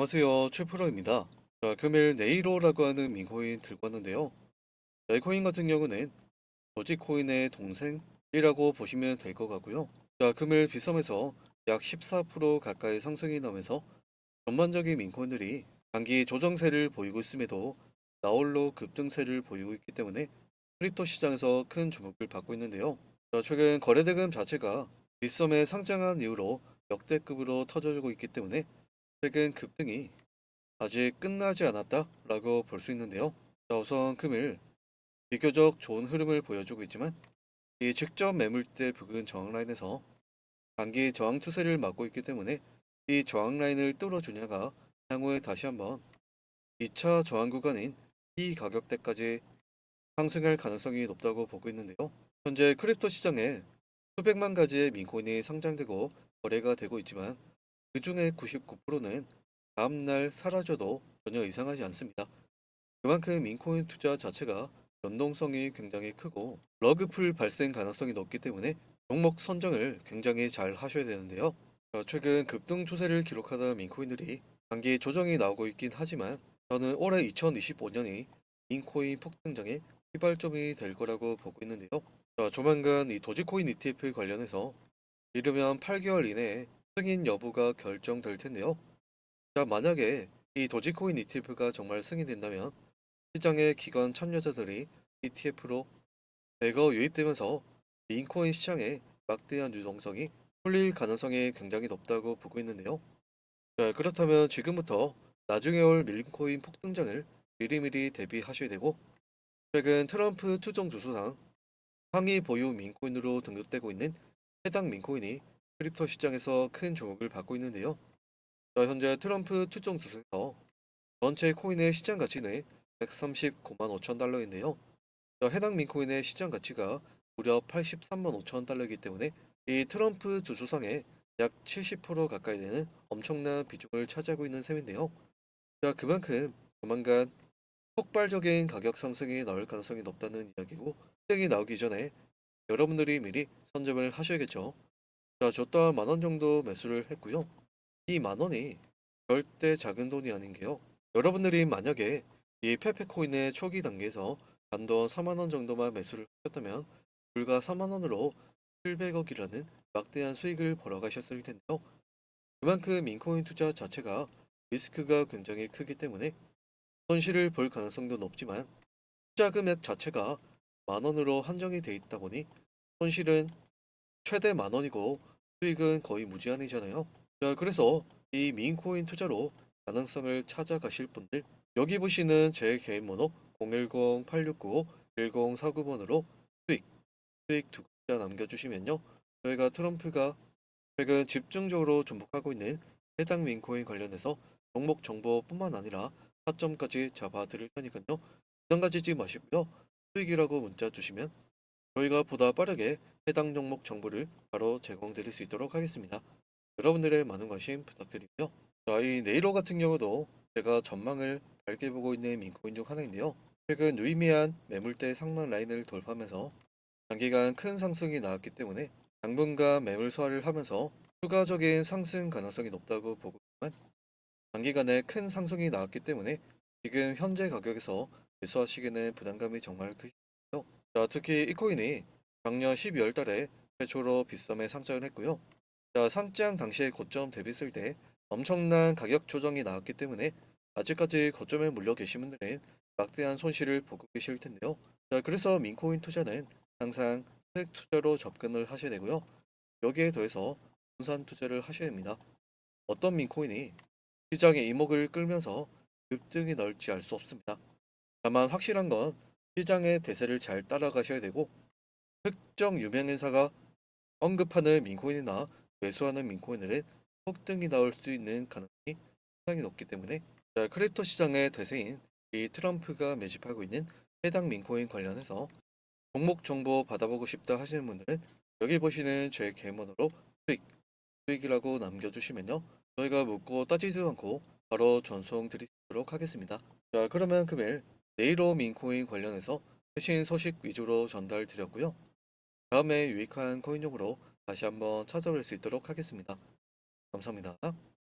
안녕하세요. 최프로입니다. 자, 금일 네이로라고 하는 민코인 들고 왔는데요. 자, 이 코인 같은 경우는 도지코인의 동생이라고 보시면 될 것 같고요. 자, 금일 비썸에서 약 14% 가까이 상승이 나면서 전반적인 민코인들이 단기 조정세를 보이고 있음에도 나홀로 급등세를 보이고 있기 때문에 크립토 시장에서 큰 주목을 받고 있는데요. 자, 최근 거래대금 자체가 비썸에 상장한 이후로 역대급으로 터져주고 있기 때문에 최근 급등이 아직 끝나지 않았다라고 볼 수 있는데요. 자, 우선 금일 비교적 좋은 흐름을 보여주고 있지만 이 직접 매물대 부근 저항 라인에서 단기 저항 추세를 막고 있기 때문에 이 저항 라인을 뚫어주냐가 향후에 다시 한번 2차 저항 구간인 이 가격대까지 상승할 가능성이 높다고 보고 있는데요. 현재 크립토 시장에 수백만 가지의 민코인이 상장되고 거래가 되고 있지만 그 중에 99%는 다음날 사라져도 전혀 이상하지 않습니다. 그만큼 인코인 투자 자체가 연동성이 굉장히 크고 러그풀 발생 가능성이 높기 때문에 종목 선정을 굉장히 잘 하셔야 되는데요. 어, 최근 급등 추세를 기록하던 민코인들이 단기 조정이 나오고 있긴 하지만 저는 올해 2025년이 인코인 폭등장의 휘발점이 될 거라고 보고 있는데요. 자, 조만간 이 도지코인 ETF 관련해서 이르면 8개월 이내에 승인 여부가 결정될 텐데요. 자, 만약에 이 도지코인 ETF가 정말 승인된다면 시장의 기관 참여자들이 ETF로 대거 유입되면서 인코인 시장에 막대한 유동성이 풀릴 가능성이 굉장히 높다고 보고 있는데요. 자, 그렇다면 지금부터 나중에 올 밀코인 폭등장을 미리미리 대비하셔야 되고 최근 트럼프 추종 주소상 상위 보유 민코인으로 등록되고 있는 해당 민코인이 크립토 시장에서 큰 주목을 받고 있는데요. 자, 현재 트럼프 추정 주소에서 전체 코인의 시장 가치는 139만 5천 달러인데요. 자, 해당 민코인의 시장 가치가 무려 83만 5천 달러이기 때문에 이 트럼프 주소상에 약70% 가까이 되는 엄청난 비중을 차지하고 있는 셈인데요. 자, 그만큼 조만간 폭발적인 가격 상승이 나올 가능성이 높다는 이야기고, 시장이 나오기 전에 여러분들이 미리 선점을 하셔야겠죠. 자, 저 또한 만원 정도 매수를 했고요. 이 만 원이 절대 작은 돈이 아닌 게요. 여러분들이 만약에 이 페페코인의 초기 단계에서 단돈 4만 원 정도만 매수를 하셨다면 불과 4만 원으로 700억이라는 막대한 수익을 벌어가셨을 텐데요. 그만큼 인코인 투자 자체가 리스크가 굉장히 크기 때문에 손실을 볼 가능성도 높지만 투자 금액 자체가 만 원으로 한정이 돼 있다 보니 손실은 최대 만 원이고 수익은 거의 무제한이잖아요. 자, 그래서 이 민코인 투자로 가능성을 찾아가실 분들 여기 보시는 제 개인 번호 010-8695-1049번으로 수익, 수익 두 글자 남겨주시면요. 저희가 트럼프가 최근 집중적으로 접목하고 있는 해당 민코인 관련해서 종목 정보뿐만 아니라 타점까지 잡아드릴 테니까요. 부담 가지지 마시고요. 수익이라고 문자 주시면 저희가 보다 빠르게 해당 종목 정보를 바로 제공드릴 수 있도록 하겠습니다. 여러분들의 많은 관심 부탁드리고요. 자, 이 네이로 같은 경우도 제가 전망을 밝게 보고 있는 민코인 중 하나인데요. 최근 유의미한 매물대 상단 라인을 돌파하면서 단기간 큰 상승이 나왔기 때문에 당분간 매물 소화를 하면서 추가적인 상승 가능성이 높다고 보고 있지만 단기간에 큰 상승이 나왔기 때문에 지금 현재 가격에서 매수하시기에는 부담감이 정말 크시죠. 자, 특히 이 코인이 작년 12월 달에 최초로 빗썸에 상장을 했고요. 자, 상장 당시의 고점 대비했을 때 엄청난 가격 조정이 나왔기 때문에 아직까지 고점에 물려 계신 분들은 막대한 손실을 보고 계실 텐데요. 자, 그래서 민코인 투자는 항상 수익 투자로 접근을 하셔야 되고요. 여기에 더해서 분산 투자를 하셔야 됩니다. 어떤 민코인이 시장의 이목을 끌면서 급등이 나올지 알 수 없습니다. 다만 확실한 건 시장의 대세를 잘 따라가셔야 되고 특정 유명인사가 언급하는 민코인이나 매수하는 민코인들은 폭등이 나올 수 있는 가능성이 상당히 높기 때문에 자, 크립토 시장의 대세인 이 트럼프가 매집하고 있는 해당 민코인 관련해서 종목 정보 받아보고 싶다 하시는 분들은 여기 보시는 제 개인번호로 수익, 수익이라고 남겨주시면요. 저희가 묻고 따지지도 않고 바로 전송 드리도록 하겠습니다. 자, 그러면 금일 네이로 민코인 관련해서 최신 소식 위주로 전달 드렸고요. 다음에 유익한 코인용으로 다시 한번 찾아뵐 수 있도록 하겠습니다. 감사합니다.